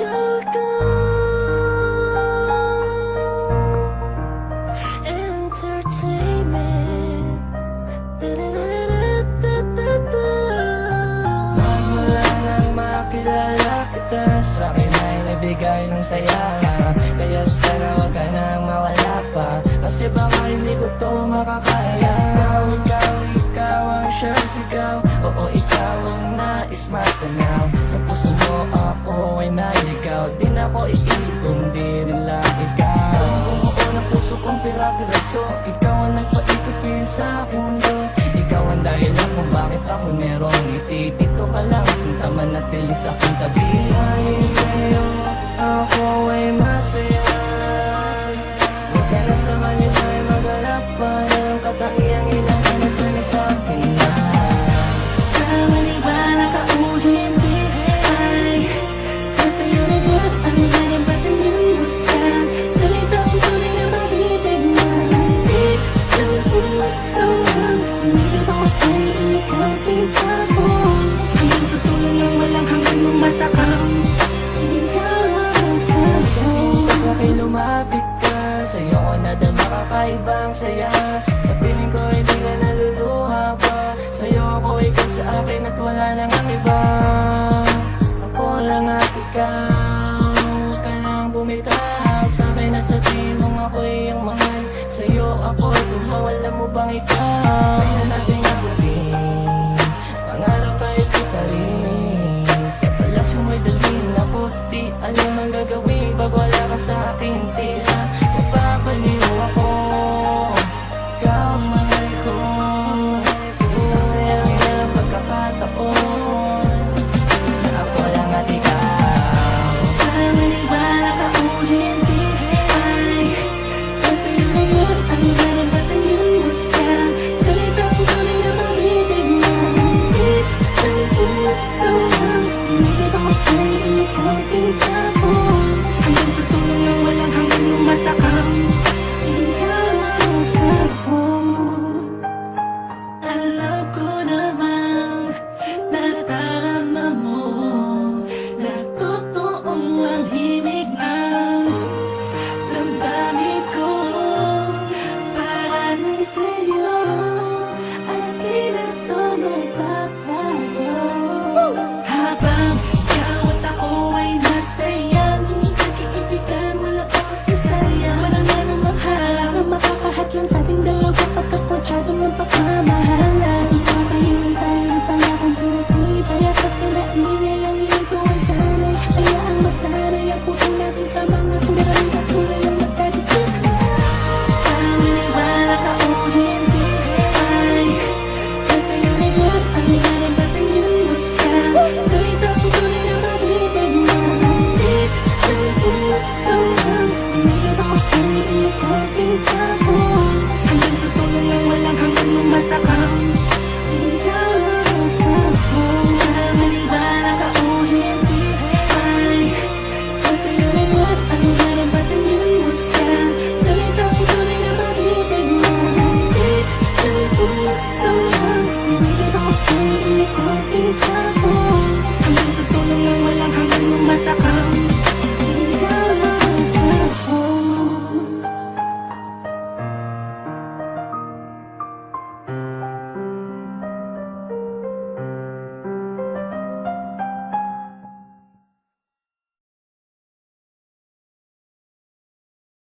shall. Entertainment. Da -da makilala kita sa akin ay nabigay ng saya Kaya sana huwag ka nang mawala pa Kasi baka hindi ko to makakaya Ikaw, ikaw, ikaw ang siyang sigaw Oo, ikaw ang nais matanaw sa mundo. Ikaw ang dahilan kung bakit ako merong ngiti. Dito ka lang, sunta at bilis akong tabi Ay, lumapit ka Sa'yo ko nadama kakaibang saya Sa ko hindi na naluluha pa Sa'yo ako ikaw sa akin at wala nang ang iba Ako lang at ikaw ka lang bumitaw Sa'kin at sabihin mong ako'y ang mahal Sa'yo ako'y buhaw Alam mo bang ikaw kong sinta ko Hanggang sa tulong ng walang hanggang lumasakang Alam ko naman Natatama mo Na totoong ang himig ng ko Para lang sa'yo.